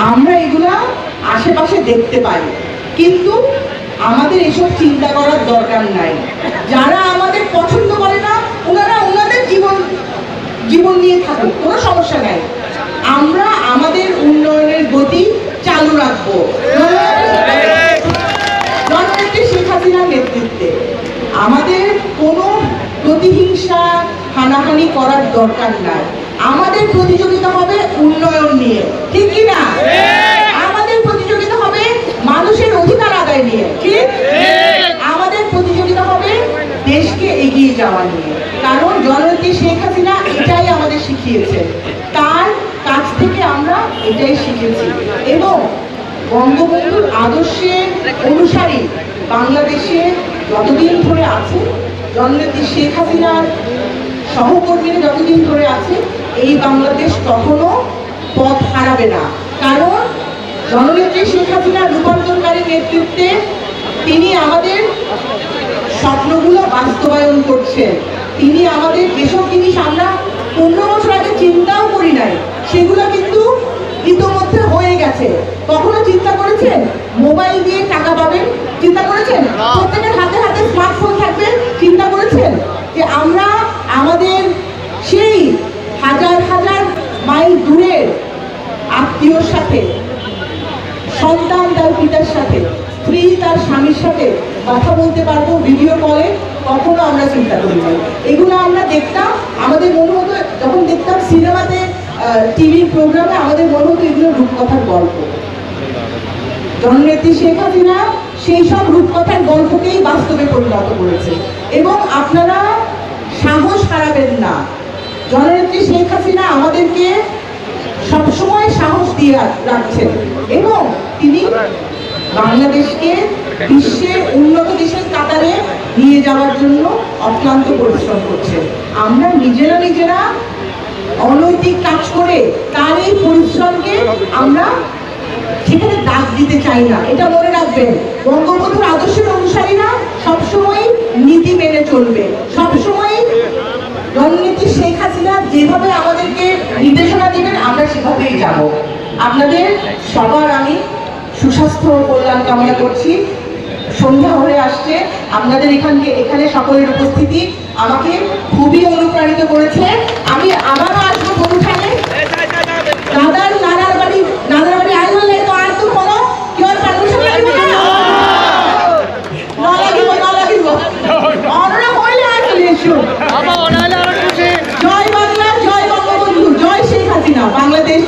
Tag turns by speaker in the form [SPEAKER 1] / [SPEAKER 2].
[SPEAKER 1] আমরা এগুলা আশেপাশে দেখতে পাই। কিন্তু আমাদের এসব চিন্তা করার দরকার নাই। যারা আমাদের পছন্দ করে না, ওনারা ওনাদের জীবন জীবন নিয়ে থাকুক, কোনো সমস্যা নাই। আমরা আমাদের উন্নয়নের গতি চালু রাখব। জননেত্রী শেখ হাসিনার নেতৃত্বে আমাদের কোনো প্রতিহিংসা, হানাহানি করার দরকার নাই। আমাদের প্রতিযোগিতা হবে উন্নয়ন নিয়ে। ঠিক কি না আমাদের প্রতিযোগিতা হবে মানুষের অধিকার আদায় নিয়ে ঠিক আমাদের প্রতিযোগিতা হবে দেশকে এগিয়ে যাওয়া নিয়ে। কারণ জননেত্রী শেখ হাসিনা এটাই আমাদের শিখিয়েছে। তার কাছ থেকে আমরা এটাই শিখেছি। এবং বঙ্গবন্ধুর আদর্শের অনুসারী বাংলাদেশে যতদিন ধরে আছে জননেত্রী শেখ হাসিনার সহকর্মীরা যতদিন ধরে আছে, এই বাংলাদেশ কখনো পথ হারাবে না। কারণ জননেত্রী শেখ হাসিনার রূপান্তরকারী নেতৃত্বে তিনি আমাদের স্বপ্নগুলো বাস্তবায়ন করছেন তিনি আমাদের যেসব জিনিস আমরা পনেরো বছর আগে চিন্তাও করি নাই সেগুলো কিন্তু ইতোমধ্যে হয়ে গেছে। কখনো চিন্তা করেছেন মোবাইল দিয়ে টাকা পাবেন? চিন্তা করেছেন? প্রত্যেকের হাতে হাতে স্মার্টফোন থাকবে? চিন্তা করেছেন? যে আমরা আমাদের সেই হাজার হাজার মাইল দূরের আত্মীয়র সাথে সন্তান তার পিতার সাথে স্ত্রী তার স্বামীর সাথে কথা বলতে পারব ভিডিও কলে কখনো আমরা চিন্তা করি এগুলো আমরা দেখতাম, আমাদের মনে হতো, যখন দেখতাম সিনেমাতে টিভির প্রোগ্রামে আমাদের মনে হতো এগুলো রূপকথার গল্প। জননেত্রী শেখ হাসিনা সেই সব রূপকথার গল্পকেই বাস্তবে পরিণত করেছে। এবং আপনারা সাহস হারাবেন না। জননেত্রী শেখ হাসিনা আমাদেরকে সবসময় সাহস দিয়ে রাখছেন। এবং তিনি বাংলাদেশকে বিশ্বের উন্নত দেশের কাতারে নিয়ে যাওয়ার জন্য অক্লান্ত পরিশ্রম করছে। আমরা নিজেরা নিজেরা অনৈতিক কাজ করে তার এই পরিশ্রমকে আমরা সেখানে দাগ দিতে চাই না। এটা মনে রাখবেন। বঙ্গবন্ধুর আদর্শের অনুসারীরা সবসময় নীতি মেনে চলবে। সবসময় রণনীতি শেখ হাসিনা যেভাবে আমাদেরকে নির্দেশনা দিবেন, আমরা সেভাবেই যাব। আপনাদের সবার আমি সুস্বাস্থ্য কল্যাণ কামনা করছি। সন্ধ্যা হয়ে আসছে। আপনাদের এখানকে এখানে সকলের উপস্থিতি আমাকে খুবই অনুপ্রাণিত করেছে। আমি আবারও আসব গরুঠানে দাদার নানার বাড়ি নানার বাড়ি আয়োজন তো আর তো বলো এসো। জয় বাংলা জয় বঙ্গবন্ধু জয় শেখ হাসিনা বাংলাদেশ